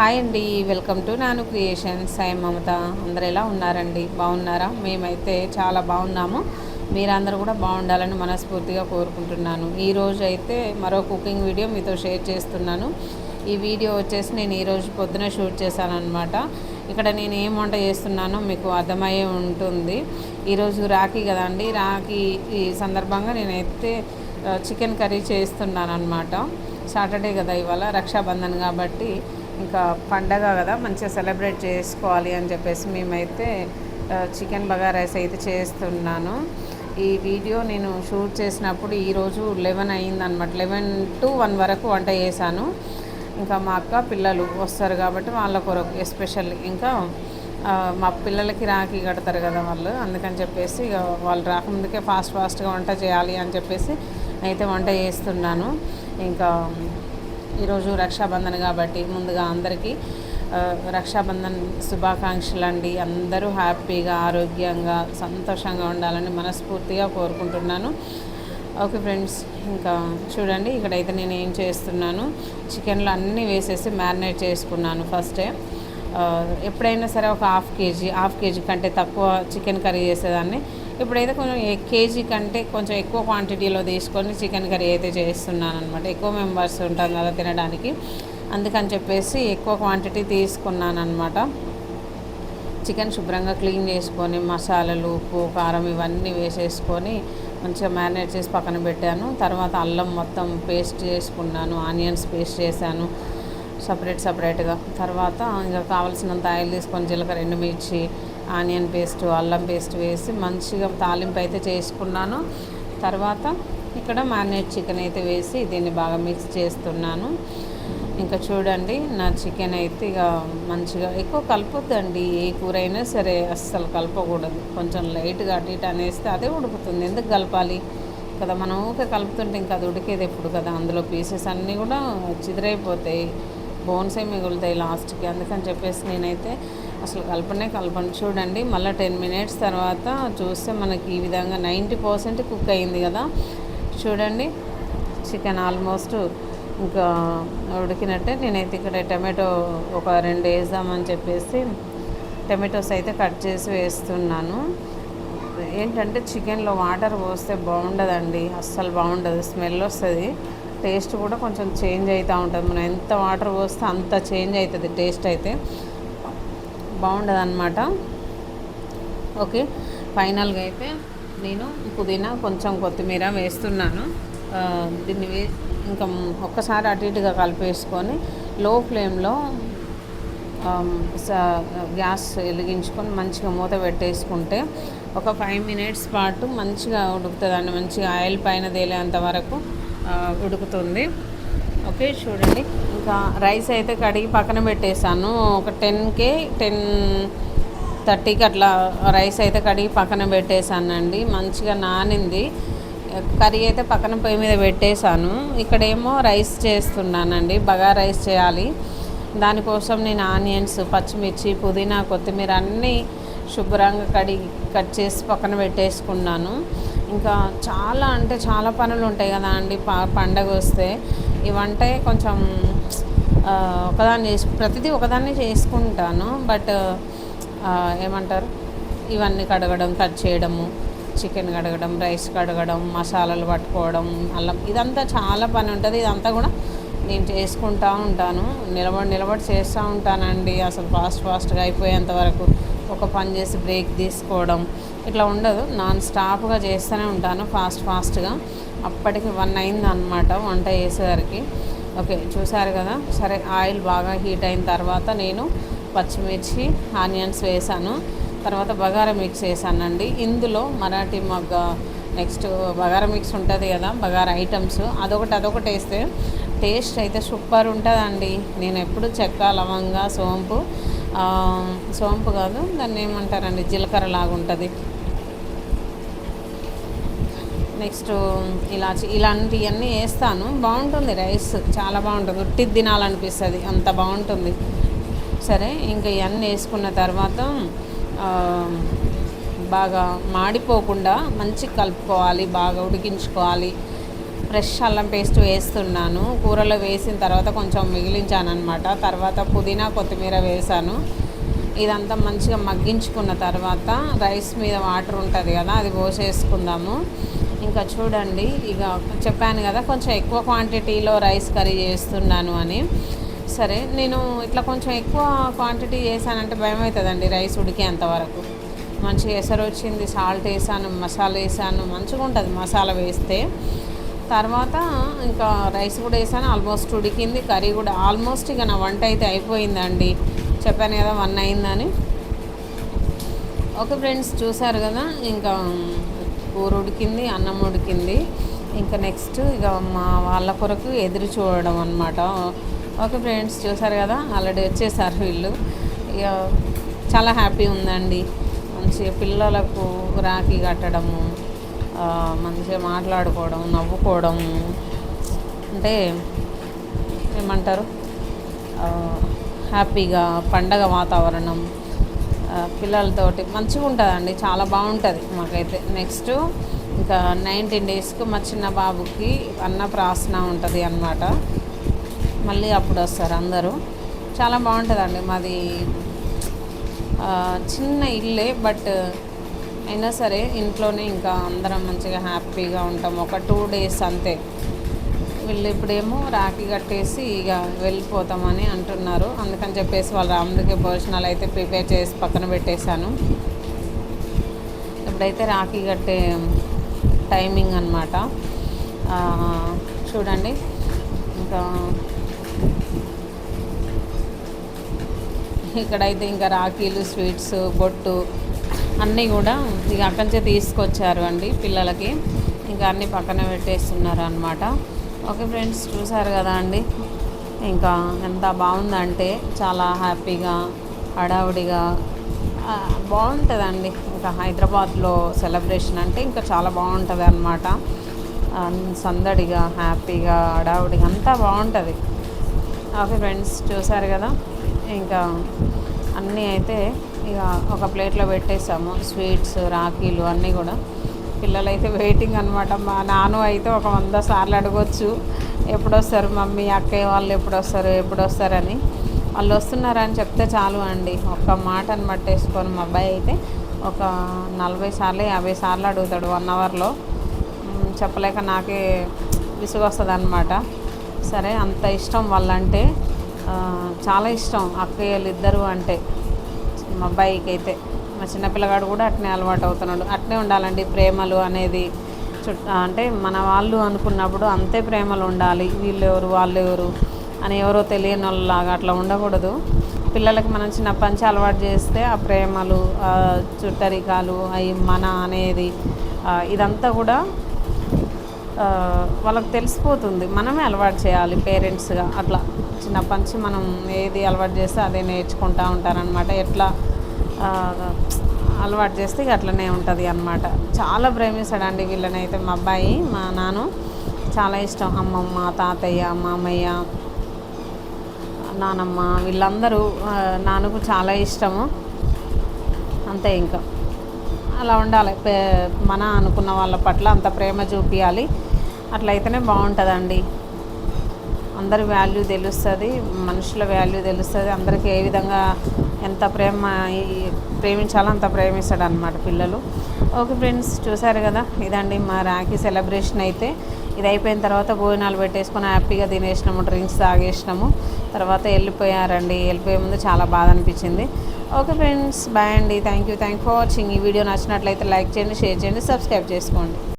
Hi అండి welcome to Nanu creations. I Mamata. అందరు ఎలా ఉన్నారండి? బాగున్నారా? మేమైతే చాలా బాగున్నాము. మీరందరూ కూడా బాగుండాలని మనస్ఫూర్తిగా కోరుకుంటున్నాను. ఈరోజు అయితే మరో కుకింగ్ వీడియో మీతో షేర్ చేస్తున్నాను. ఈ వీడియో వచ్చేసి నేను ఈరోజు పొద్దున షూట్ చేశాను అనమాట ఇక్కడ నేను ఏం వంట చేస్తున్నానో మీకు అర్థమయ్యే ఉంటుంది. ఈరోజు రాఖీ కదండి రాఖీ ఈ సందర్భంగా నేనైతే చికెన్ కర్రీ చేస్తున్నాను అనమాట సాటర్డే కదా ఇవాళ రక్షాబంధన్ కాబట్టి ఇంకా పండగ కదా మంచిగా సెలబ్రేట్ చేసుకోవాలి అని చెప్పేసి మేమైతే చికెన్ బగా రైస్ అయితే చేస్తున్నాను. ఈ వీడియో నేను షూట్ చేసినప్పుడు ఈరోజు లెవెన్ అయిందనమాట లెవెన్ టు వన్ వరకు వంట చేశాను. ఇంకా మా అక్క పిల్లలు వస్తారు కాబట్టి వాళ్ళ కొరకు ఎస్పెషల్లీ ఇంకా మా పిల్లలకి రాఖీ కడతారు కదా వాళ్ళు. అందుకని చెప్పేసి ఇక వాళ్ళు రాకముందుకే ఫాస్ట్ ఫాస్ట్గా వంట చేయాలి అని చెప్పేసి అయితే వంట చేస్తున్నాను. ఇంకా ఈరోజు రక్షాబంధన్ కాబట్టి ముందుగా అందరికీ రక్షాబంధన్ శుభాకాంక్షలు అండి. అందరూ హ్యాపీగా ఆరోగ్యంగా సంతోషంగా ఉండాలని మనస్ఫూర్తిగా కోరుకుంటున్నాను. ఓకే ఫ్రెండ్స్ ఇంకా చూడండి ఇక్కడైతే నేను ఏం చేస్తున్నాను చికెన్లో అన్నీ వేసేసి మ్యారినేట్ చేసుకున్నాను ఫస్టే. ఎప్పుడైనా సరే ఒక హాఫ్ కేజీ హాఫ్ కేజీ కంటే తక్కువ చికెన్ కర్రీ చేసేదాన్ని. ఇప్పుడైతే కొంచెం కేజీ కంటే కొంచెం ఎక్కువ క్వాంటిటీలో తీసుకొని చికెన్ కర్రీ అయితే చేస్తున్నాను అనమాట ఎక్కువ మెంబర్స్ ఉంటాం కదా తినడానికి. అందుకని చెప్పేసి ఎక్కువ క్వాంటిటీ తీసుకున్నాను అనమాట చికెన్ శుభ్రంగా క్లీన్ చేసుకొని మసాలాలు ఉప్పు కారం ఇవన్నీ వేసేసుకొని మంచిగా మ్యారినేట్ చేసి పక్కన పెట్టాను. తర్వాత అల్లం మొత్తం పేస్ట్ చేసుకున్నాను ఆనియన్స్ పేస్ట్ చేశాను సపరేట్ సపరేట్గా తర్వాత ఇంకా కావాల్సినంత ఆయిల్ తీసుకొని జీలకర్ర ఎండుమిర్చి ఆనియన్ పేస్ట్ అల్లం పేస్ట్ వేసి మంచిగా తాలింపు అయితే చేసుకున్నాను. తర్వాత ఇక్కడ మ్యారినేట్ చికెన్ అయితే వేసి దీన్ని బాగా మిక్స్ చేస్తున్నాను. ఇంకా చూడండి నా చికెన్ అయితే ఇక మంచిగా ఎక్కువ కలపొద్దండి. ఏ కూర అయినా సరే అస్సలు కలపకూడదు. కొంచెం లైట్గా అటు ఇటు అనేస్తే అదే ఉడుకుతుంది. ఎందుకు కలపాలి? కదా మనం ఊకే కలుపుతుంటే ఇంకా అది ఉడికేది ఎప్పుడు కదా? అందులో పీసెస్ అన్నీ కూడా చిదిరైపోతాయి. బోన్సే మిగులుతాయి లాస్ట్కి. అందుకని చెప్పేసి నేనైతే అసలు కలపనే కలపను చూడండి. మళ్ళీ టెన్ మినిట్స్ తర్వాత చూస్తే మనకి ఈ విధంగా నైంటీ పర్సెంట్ కుక్ అయింది కదా. చూడండి. చికెన్ ఆల్మోస్ట్ ఇంకా ఉడికినట్టే. నేనైతే ఇక్కడ టమాటో ఒక రెండు వేద్దామని చెప్పేసి టమాటోస్ అయితే కట్ చేసి వేస్తున్నాను. ఏంటంటే చికెన్లో వాటర్ పోస్తే బాగుండదండి. అస్సలు బాగుండదు. స్మెల్ వస్తుంది. టేస్ట్ కూడా కొంచెం చేంజ్ అవుతూ ఉంటుంది. మనం ఎంత వాటర్ పోస్తే అంత చేంజ్ అవుతుంది టేస్ట్ అయితే. బాగుండదు అనమాట ఓకే ఫైనల్గా అయితే నేను పుదీనా కొంచెం కొత్తిమీర వేస్తున్నాను. దీన్ని వే ఇంకా ఒక్కసారి అటు ఇటుగా కలిపేసుకొని లో ఫ్లేమ్లో స- గ్యాస్ వెలిగించుకొని మంచిగా మూత పెట్టేసుకుంటే ఒక ఫైవ్ మినిట్స్ పాటు మంచిగా ఉడుకుతుందండి. మంచిగా ఆయిల్ పైన తేలేంత వరకు ఉడుకుతుంది. ఓకే చూడండి. ఇంకా రైస్ అయితే కడిగి పక్కన పెట్టేశాను. ఒక టెన్కే టెన్ థర్టీకి అట్లా రైస్ అయితే కడిగి పక్కన పెట్టేశానండి. మంచిగా నానింది. కర్రీ అయితే పక్కన పొయ్యి మీద పెట్టేశాను. ఇక్కడేమో రైస్ చేస్తున్నానండి. బగా రైస్ చేయాలి. దానికోసం నేను ఆనియన్స్ పచ్చిమిర్చి పుదీనా కొత్తిమీర అన్నీ శుభ్రంగా కడిగి కట్ చేసి పక్కన పెట్టేసుకున్నాను. ఇంకా చాలా అంటే చాలా పనులు ఉంటాయి కదా అండి. పండగ వస్తే. ఇవంటే కొంచెం ఒకదాన్ని చేసి ప్రతిదీ ఒకదాన్ని చేసుకుంటాను. బట్ ఏమంటారు? ఇవన్నీ కడగడం కట్ చేయడము చికెన్ కడగడం రైస్ కడగడం మసాలాలు పట్టుకోవడం అల్లం ఇదంతా చాలా పని ఉంటుంది. ఇదంతా కూడా నేను చేసుకుంటా ఉంటాను నిలబడి నిలబడి చేస్తూ ఉంటానండి. అసలు ఫాస్ట్ ఫాస్ట్గా అయిపోయేంత వరకు ఒక పని చేసి బ్రేక్ తీసుకోవడం ఇట్లా ఉండదు. నాన్ స్టాప్గా చేస్తూనే ఉంటాను ఫాస్ట్ ఫాస్ట్గా. అప్పటికి వన్ అయింది అనమాట వంట చేసేసరికి. ఓకే చూసారు కదా? సరే ఆయిల్ బాగా హీట్ అయిన తర్వాత నేను పచ్చిమిర్చి ఆనియన్స్ వేసాను. తర్వాత బగారా మిక్స్ వేసానండి ఇందులో మరాఠీ మగ్గ నెక్స్ట్ బగారా మిక్స్ ఉంటుంది కదా బగారా ఐటమ్స్. అదొకటి అదొకటి వేస్తే టేస్ట్ అయితే సూపర్ ఉంటుందండి. నేను ఎప్పుడు చెక్క లవంగా సోంపు సోంపు కాదు దాన్ని ఏమంటారండి? జీలకర్ర లాగా ఉంటుంది నెక్స్ట్ ఇలాచి ఇలాంటివన్నీ వేస్తాను బాగుంటుంది రైస్ చాలా బాగుంటుంది. ఉట్టి తినాలనిపిస్తుంది అంత బాగుంటుంది. సరే ఇంకా ఇవన్నీ వేసుకున్న తర్వాత బాగా మాడిపోకుండా మంచి కలుపుకోవాలి బాగా ఉడికించుకోవాలి. ఫ్రెష్ అల్లం పేస్ట్ వేస్తున్నాను. కూరలో వేసిన తర్వాత కొంచెం మిగిలించాను అనమాట తర్వాత పుదీనా కొత్తిమీర వేసాను ఇదంతా మంచిగా మగ్గించుకున్న తర్వాత రైస్ మీద వాటర్ ఉంటుంది కదా అది పోసేసుకుందాము. ఇంకా చూడండి ఇక చెప్పాను కదా కొంచెం ఎక్కువ క్వాంటిటీలో రైస్ కర్రీ చేస్తున్నాను అని. సరే నేను ఇట్లా కొంచెం ఎక్కువ క్వాంటిటీ చేశానంటే భయం అవుతుందండి రైస్ ఉడికేంత వరకు. మంచిగా ఎసరు వచ్చింది సాల్ట్ వేసాను మసాలా వేసాను మంచిగా ఉంటుంది మసాలా వేస్తే. తర్వాత ఇంకా రైస్ కూడా వేసాను ఆల్మోస్ట్ ఉడికింది కర్రీ కూడా ఆల్మోస్ట్ ఇక నా వంట అయితే అయిపోయిందండి. చెప్పాను కదా వన్ అయిందని. ఓకే ఫ్రెండ్స్ చూసారు కదా ఇంకా కూర ఉడికింది అన్నం ఉడికింది. ఇంకా నెక్స్ట్ ఇక మా వాళ్ళ కొరకు ఎదురు చూడడం అనమాట ఓకే ఫ్రెండ్స్ చూసారు కదా ఆల్రెడీ వచ్చేసారు వీళ్ళు. ఇక చాలా హ్యాపీ ఉందండి. మంచిగా పిల్లలకు రాఖీ కట్టడము మంచిగా మాట్లాడుకోవడం నవ్వుకోవడం అంటే ఏమంటారు? హ్యాపీగా పండగ వాతావరణం పిల్లలతోటి మంచిగా ఉంటుందండి చాలా బాగుంటుంది మాకైతే. నెక్స్ట్ ఇంకా నైన్టీన్ డేస్కి మా చిన్న బాబుకి అన్నప్రాసన ఉంటుంది అన్నమాట. మళ్ళీ అప్పుడు వస్తారు అందరూ. చాలా బాగుంటుందండి మాది చిన్న ఇల్లే బట్ అయినా సరే ఇంట్లోనే ఇంకా అందరం మంచిగా హ్యాపీగా ఉంటాం. ఒక టూ డేస్ అంతే. వీళ్ళు ఇప్పుడేమో రాఖీ కట్టేసి ఇక వెళ్ళిపోతామని అంటున్నారు. అందుకని చెప్పేసి వాళ్ళ రాముడికి భోజనాలు అయితే ప్రిపేర్ చేసి పక్కన పెట్టేశాను. ఇప్పుడైతే రాఖీ కట్టే టైమింగ్ అనమాట చూడండి. ఇంకా ఇక్కడైతే ఇంకా రాఖీలు స్వీట్స్ బొట్టు అన్నీ కూడా ఇక అక్కడి నుంచే తీసుకొచ్చారు అండి పిల్లలకి. ఇంకా అన్నీ పక్కన పెట్టేస్తున్నారు అనమాట ఓకే ఫ్రెండ్స్ చూసారు కదా అండి? ఇంకా ఎంత బాగుందంటే చాలా హ్యాపీగా హడావుడిగా బాగుంటుందండి. ఇంకా హైదరాబాద్లో సెలబ్రేషన్ అంటే ఇంకా చాలా బాగుంటుంది అనమాట సందడిగా హ్యాపీగా హడావుడిగా అంతా బాగుంటుంది. ఓకే ఫ్రెండ్స్ చూసారు కదా? ఇంకా అన్నీ అయితే ఇక ఒక ప్లేట్లో పెట్టేసాము. స్వీట్స్ రాఖీలు అన్నీ కూడా. పిల్లలైతే వెయిటింగ్ అనమాట మా నాన్న అయితే ఒక వంద సార్లు అడగొచ్చు. ఎప్పుడు వస్తారు మమ్మీ అక్కయ్య వాళ్ళు ఎప్పుడు వస్తారు ఎప్పుడు వాళ్ళు వస్తున్నారని చెప్తే చాలు అండి. ఒక్క మాటను పట్టేసుకొని. మా అబ్బాయి అయితే ఒక నలభై సార్లు యాభై సార్లు అడుగుతాడు వన్ అవర్లో. చెప్పలేక నాకే విసుగు వస్తుంది అనమాట సరే అంత ఇష్టం వాళ్ళంటే చాలా ఇష్టం. అక్కయ్యలు ఇద్దరు అంటే. మా అబ్బాయికి అయితే మా చిన్నపిల్లగాడు కూడా అట్నే అలవాటు అవుతున్నాడు. అట్నే ఉండాలండి ప్రేమలు అనేది. చుట్ట అంటే మన వాళ్ళు అనుకున్నప్పుడు అంతే ప్రేమలు ఉండాలి. వీళ్ళు ఎవరు వాళ్ళు ఎవరు అని ఎవరో తెలియని వాళ్ళలాగా అట్లా ఉండకూడదు. పిల్లలకి మనం చిన్నప్పటి నుంచి అలవాటు చేస్తే ఆ ప్రేమలు చుట్టరికాలు అవి మన అనేది ఇదంతా కూడా వాళ్ళకి తెలిసిపోతుంది. మనమే అలవాటు చేయాలి పేరెంట్స్గా అట్లా. చిన్నప్పటి నుంచి మనం ఏది అలవాటు చేస్తే అదే నేర్చుకుంటూ ఉంటారనమాట ఎట్లా అలవాటు చేస్తే అట్లనే ఉంటుంది అనమాట చాలా ప్రేమిస్తాడండి వీళ్ళనైతే మా అబ్బాయి మా నాన్న చాలా ఇష్టం. అమ్మమ్మ తాతయ్య మామయ్య నానమ్మ వీళ్ళందరూ నాన్నకు చాలా ఇష్టము. అంతే ఇంకా. అలా ఉండాలి. మన అనుకున్న వాళ్ళ పట్ల అంత ప్రేమ చూపించాలి అట్లయితేనే బాగుంటుందండి. అందరి వాల్యూ తెలుస్తుంది మనుషుల వాల్యూ తెలుస్తుంది. అందరికీ ఏ విధంగా ఎంత ప్రేమ ప్రేమించాలో అంత ప్రేమిస్తాడు అనమాట పిల్లలు. ఓకే ఫ్రెండ్స్ చూసారు కదా? ఇదండి మా రాఖీ సెలబ్రేషన్ అయితే. ఇది అయిపోయిన తర్వాత భోజనాలు పెట్టేసుకొని హ్యాపీగా తినేసినాము డ్రింక్స్ తాగేసినాము. తర్వాత వెళ్ళిపోయారండి. వెళ్ళిపోయే ముందు చాలా బాధ అనిపించింది. ఓకే ఫ్రెండ్స్ బాయ్ అండి. Thank you thank for watching ఈ వీడియో నచ్చినట్లయితే లైక్ చేయండి షేర్ చేయండి సబ్స్క్రైబ్ చేసుకోండి.